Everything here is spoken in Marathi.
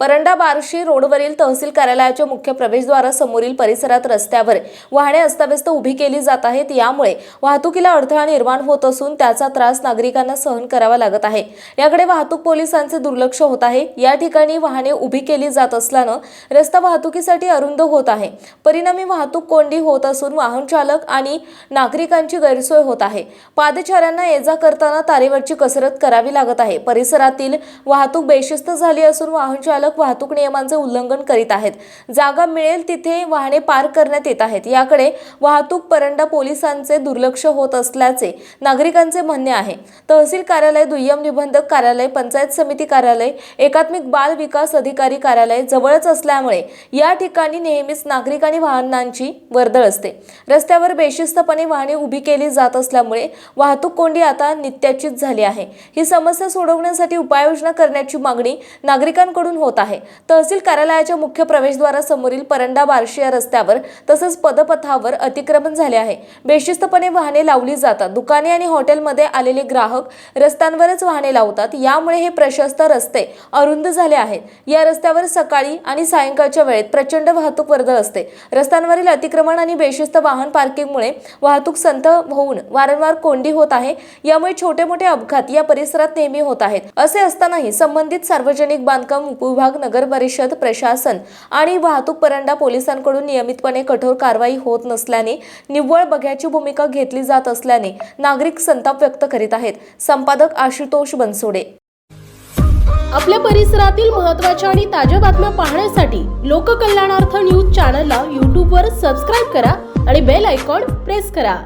परंडा बार्शी रोडवरील तहसील कार्यालयाच्या मुख्य प्रवेशद्वारासमोरील परिसरात रस्त्यावर वाहने अस्ताव्यस्त उभी केली जात आहेत. यामुळे वाहतुकीला अडथळा निर्माण होत असून त्याचा त्रास नागरिकांना सहन करावा लागत आहे. याकडे वाहतूक पोलिसांचे दुर्लक्ष होत आहे. या ठिकाणी वाहने उभी केली जात असल्यानं रस्ता वाहतुकीसाठी अरुंद होत आहे. परिणामी वाहतूक कोंडी होत असून वाहन चालक आणि नागरिकांची गैरसोय होत आहे. पादचाऱ्यांना ये जा करताना तारेवरची कसरत करावी लागत आहे. परिसरातील वाहतूक बेशिस्त झाली असून वाहन चालक वाहतूक नियमांचे उल्लंघन करीत आहेत. जागा मिळेल तिथे वाहने पार्क करण्यात येत आहेत. याकडे वाहतूक परंडा पोलिसांचे दुर्लक्ष होत असल्याचे नागरिकांचे म्हणणे आहे. तहसील कार्यालय दुय्यम निबंधक कार्यालय पंचायत समिती कार्यालय एकात्मिक बाल विकास अधिकारी कार्यालय जवळच असल्यामुळे या ठिकाणी नेहमीच नागरिक आणि वाहनांची वर्दळ असते. रस्त्यावर बेशिस्तपणे वाहने उभी केली जात असल्यामुळे वाहतूक कोंडी आता नित्याचीच झाली आहे. ही समस्या सोडवण्यासाठी उपाययोजना करण्याची मागणी नागरिकांकडून होत आहे. तहसील कार्यालयाच्या मुख्य प्रवेशद्वारासमोरील परंडा बार्शी या रस्त्यावर तसंच पदपथावर अतिक्रमण झाले आहे. बेशिस्तपणे वाहने लावली जातात. दुकाने आणि हॉटेलमध्ये आलेले ग्राहक रस्त्यांवरच वाहने लावतात. यामुळे हे प्रशस्त रस्ते अरुंद झाले आहेत. या रस्त्यावर सकाळी आणि सायंकाळच्या वेळेत प्रचंड वाहतूक वर्दळ असते. रस्त्यांवरील अतिक्रमण आणि बेशिस्त वाहन पार्किंगमुळे वाहतूक संथ होऊन वारंवार कोंडी होत आहे. यामुळे छोटे मोठे अपघात या परिसरात नेहमी होत आहेत. असे असतानाही संबंधित सार्वजनिक बांधकाम उपविभाग नगर परिषद प्रशासन आणि वाहतूक परंडा पोलिसांकडून नियमितपणे कठोर कारवाई होत नसल्याने निव्वळ बघ्याची भूमिका घेतली जात असल्याने नागरिक संताप व्यक्त करीत आहेत. संपादक आशुतोष बनसोडे. आपल्या परिसरातील महत्त्वाच्या आणि ताज्या बातम्या पाहण्यासाठी लोककल्याणार्थ न्यूज चॅनलला यूट्यूबवर सबस्क्राईब करा आणि बेल आयकॉन प्रेस करा.